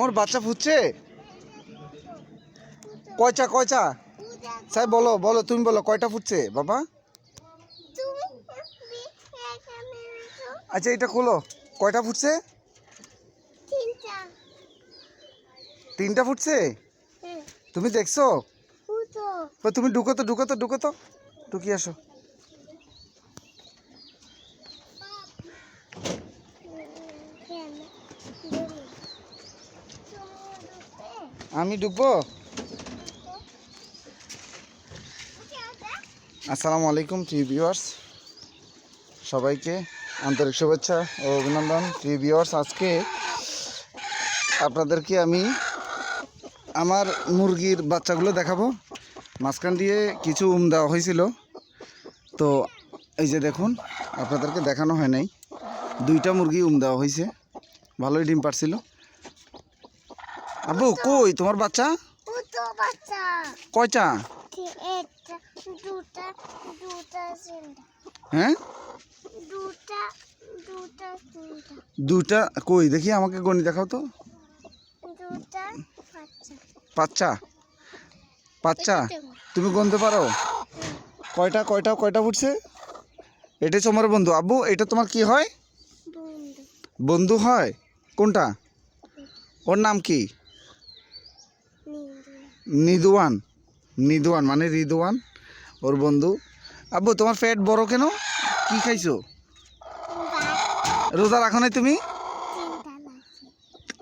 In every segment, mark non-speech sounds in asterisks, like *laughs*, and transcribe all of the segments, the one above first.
ওর বাচ্চা ফুটছে? কয়চা কয়চা সাই বলো বলো তুমি বলো কয়টা ফুটছে বাবা? আচ্ছা এটা খোলো। কয়টা ফুটছে? তিনটা। ফুটছে? তুমি দেখছ? তুমি ঢুকো তো ঢুকো তো ঢুকো তো। ঢুকি আসো। আমি ঢুকবো আসসালামু আলাইকুম, প্রিয় ভিউয়ার্স সবাইকে আন্তরিক শুভেচ্ছা ও অভিনন্দন। প্রিয় ভিউয়ার্স আজকে আপনাদেরকে আমি আমার মুরগির বাচ্চাগুলো দেখাবো। মাঝখান দিয়ে কিছু উম দেওয়া হয়েছিল। তো এই যে দেখুন, আপনাদেরকে দেখানো হয় নাই। দুইটা মুরগি উম দেওয়া হয়েছে। ভালোই ডিম পারছিল। আব্বু কই? তোমার বাচ্চা? কয়টা? হ্যাঁ? দুটা কই? দেখি আমাকে গণি দেখাও তো। বাচ্চা বাচ্চা তুমি গুনতে পারো? কয়টা কয়টা কয়টা ফুটছে এটাই তোমার বন্ধু। আব্বু এটা তোমার কি হয়? বন্ধু হয়? কোনটা? ওর নাম কি? নিদুয়ান। নিদুয়ান মানে রিদুয়ান ওর বন্ধু। আব্বু তোমার পেট বড় কেন? কি খাইছো? রোজা রাখো নাই তুমি?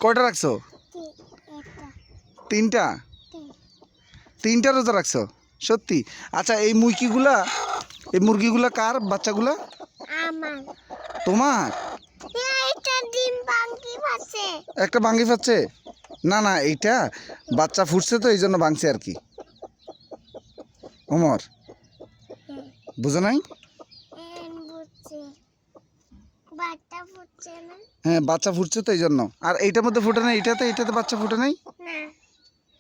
কয়টা রাখছো? তিনটা? তিনটা রোজা রাখছো? সত্যি? আচ্ছা এই মুরগিগুলা এই মুরগিগুলা কার? বাচ্চাগুলা? তোমার? একটা ভাঙ্গি পাচ্ছে না না এইটা বাচ্চা ফুটছে তো এই জন্য ভাঙছে আর কি। ওমর বুঝো নাই? না? হ্যাঁ বাচ্চা ফুটছে তো এই জন্য। আর এইটার মধ্যে ফুটে নাই? এটাতে এটাতে বাচ্চা ফুটে নাই?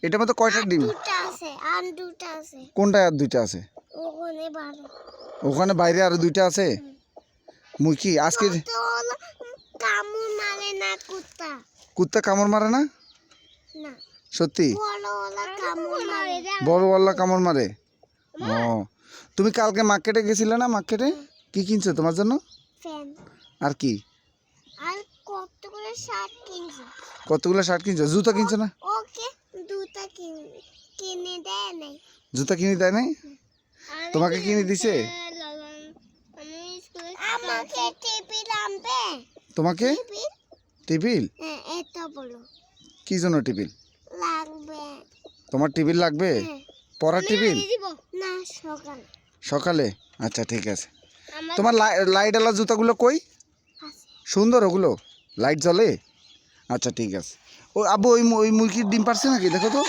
এটার মধ্যে কয়টা ডিম? আছে আর কোনটায় আর দুইটা আছে? ওখানে বাইরে আরও দুইটা আছে? আজকে কামড় মারে না কুত্তা। কুত্তা কামড় মারে না? সত্যি? বড় ওলা কামড় মারে? ও। তুমি কালকে মার্কেটে গেছিলে না মার্কেটে? কি কিনছো তোমার জন্য? আর কি? আর কতগুলো শার্ট কিনছে? কতগুলো শার্ট কিনছো? জুতা কিনছো না? ওকে দুটা কিনে কিনে দেয় নাই। জুতা কিনে দেয় নাই? তোমাকে কিনে দিছে? আমাকে টিপি আনবে তোমাকে? টিবিল হ্যাঁ। কি জন্য লাগবে। তোমার টিবিল লাগবে? হ্যাঁ। পড়ার টিবিল? না সকাল। সকালে? আচ্ছা ঠিক আছে। তোমার লাইট আলা জুতাগুলো কই? সুন্দর ওগুলো? লাইট জ্বলে? আচ্ছা ঠিক আছে। ও আবু ওই ওই মুরগির ডিম পারছে নাকি? দেখো তো।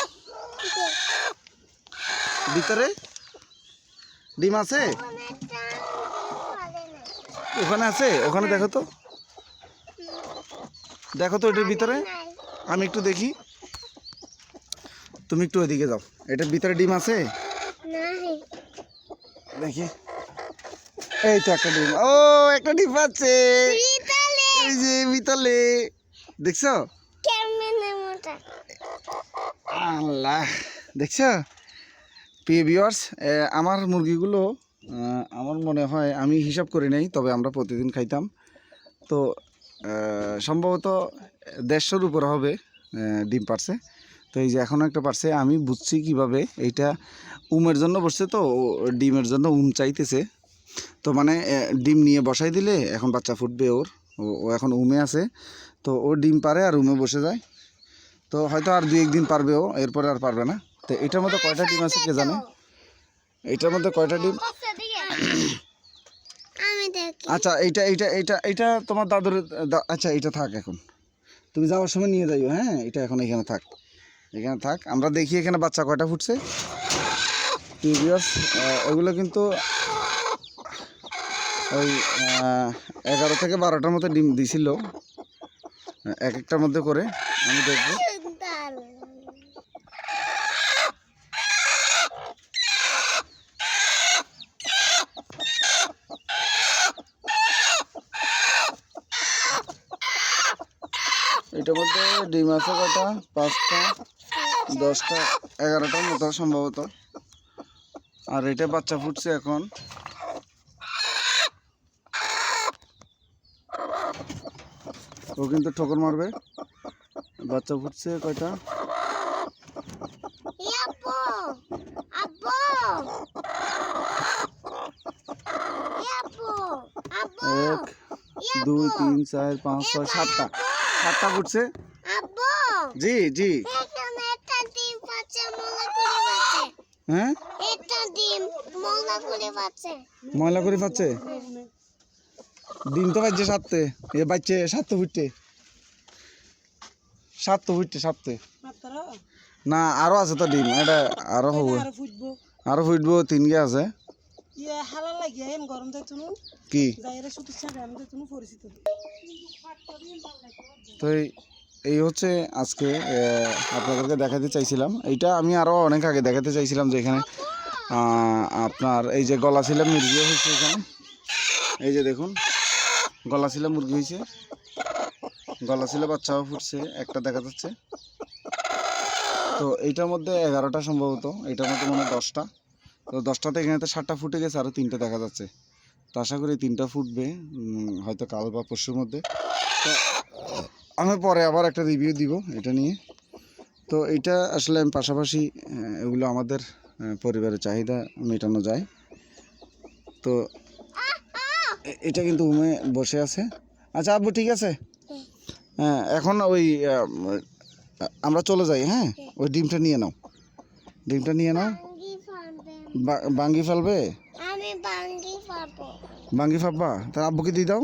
ভিতরে? ডিম আছে? ওখানে আছে। ওখানে দেখো তো। দেখো তো এটার ভিতরে। আমি একটু দেখি। তুমি একটু ওইদিকে যাও। এটার ভিতরে ডিম আছে? দেখি। এই তো একটা ডিম। ও একটা ডিম আছে এই যে দেখছ? আল্লাহ। দেখছ? প্রিয় আমার মুরগিগুলো আমার মনে হয় আমি হিসাব করি নাই তবে আমরা প্রতিদিন খাইতাম। তো সম্ভবত দেড়শোর উপর হবে ডিম পারছে। তো এই যে এখন একটা পারছে আমি বুঝছি কীভাবে এইটা উমের জন্য বসছে তো ও ডিমের জন্য উম চাইতেছে। তো মানে ডিম নিয়ে বসাই দিলে এখন বাচ্চা ফুটবে ওর ও- ও এখন উমে আছে। তো ও ডিম পারে আর উমে বসে যায়। তো হয়তো আর দুই একদিন পারবে ও এরপরে আর পারবে না। তো এটার মধ্যে কয়টা ডিম আছে কে জানে? এটার মধ্যে কয়টা ডিম? আচ্ছা এইটা এইটা এইটা এইটা তোমার দাদুর দা- আচ্ছা এইটা থাক এখন। তুমি যাওয়ার সময় নিয়ে যাইও হ্যাঁ? এটা এখন এখানে থাক। এখানে থাক, আমরা দেখি এখানে বাচ্চা কয়টা ফুটছে। টিভিএস ওগুলো কিন্তু ওই এগারো থেকে বারোটার মতো ডিম দিছিল এক একটার মধ্যে করে। আমি দেখব। এটার মধ্যে ডিম আছে কটা পাঁচটা দশটা এগারোটার মতো সম্ভবত। আর এটা বাচ্চা ফুটছে এখন। ও কিন্তু ঠোকর মারবে। বাচ্চা ফুটছে কয়টা? এক দুই তিন চার পাঁচ ছয় সাতটা। সাতটা ফুটছে। আব্বু জি জি। হ্যাঁ? ময়লা করে পাচ্ছে। ডিম তো বাজছে সাততে এ বাচ্চে সাততে ফুটতে সাততে ফুটতে সাততে না আরও আছে তো ডিম। এটা আরও হব। আরও ফুটবো। তিন গে আছে। ইয়ে কি? তো এই- হচ্ছে আজকে আপনাদেরকে দেখাতে চাইছিলাম। এইটা আমি আরও অনেক আগে দেখাতে চাইছিলাম যে এখানে আপনার এই যে গলা ছিল মুরগি হয়েছে এখানে। এই যে দেখুন গলা ছিল মুরগি হয়েছে। গলা ছিল বাচ্চাও ফুটছে, একটা দেখা যাচ্ছে। তো এইটার মধ্যে এগারোটা সম্ভবত এটার মধ্যে মনে হয় দশটা। তো দশটাতে এখানে তো সাতটা ফুটে গেছে আরও তিনটে দেখা যাচ্ছে। তো আশা করি তিনটা ফুটবে হয়তো কাল বা পরশুর মধ্যে। তো আমি পরে আবার একটা রিভিউ দিব এটা নিয়ে। তো এইটা আসলে আমি পাশাপাশি এগুলো আমাদের পরিবারের চাহিদা মেটানো যায়। তো এটা কিন্তু উমে বসে আছে। আচ্ছা আব্বু ঠিক আছে? হ্যাঁ এখন ওই আমরা চলে যাই হ্যাঁ? ওই ডিমটা নিয়ে নাও। ডিমটা নিয়ে নাও। বাঙ্গি ফেলবে। বাঙ্গি ফাব্বা তাহলে আব্বুকে দিয়ে দাও।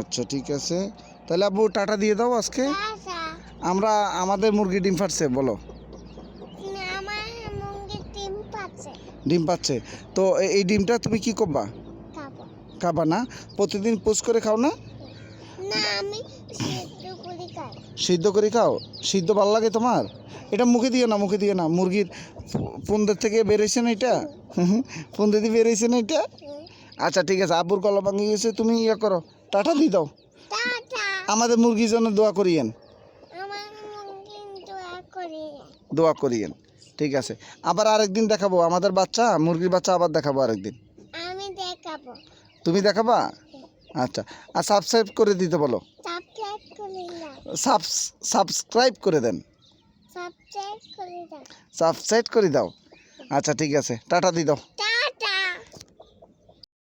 আচ্ছা ঠিক আছে। তাহলে আব্বু টাটা দিয়ে দাও আজকে। আমরা আমাদের মুরগি ডিম ফাটছে বলো। ডিম পাচ্ছে তো এই ডিমটা তুমি কি করবা? খাবা। না? প্রতিদিন পোস্ট করে খাও না? না আমি সেদ্ধ করে খাও? সিদ্ধ ভালো লাগে তোমার? এটা মুখে দিও না মুখে দিও না। মুরগির পুন্দের থেকে বেরোইছে না এটা? *laughs* পুন্দে দিয়ে বেরোইছে না এটা? আচ্ছা ঠিক আছে। আব্বুর কলা ভাঙে গেছে তুমি ইয়ে করো। টাটা দিয়ে দাও। আমাদের মুরগির জন্য দোয়া করিয়েন। দোয়া করিয়েন। ঠিক আছে। আবার আরেকদিন দেখাবো। আমাদের বাচ্চা মুরগির বাচ্চা আবার দেখাবো আরেকদিন। তুমি দেখাবা? আচ্ছা। আর সাবস্ক্রাইব করে দিতে বলো সাবস্ক্রাইব করে দাও সাবস সাবস্ক্রাইব করে দেন। সাবস্ক্রাইব করে দাও। সাবস্ক্রাইব করে দাও। আচ্ছা ঠিক আছে। টাটা দিয়ে দাও।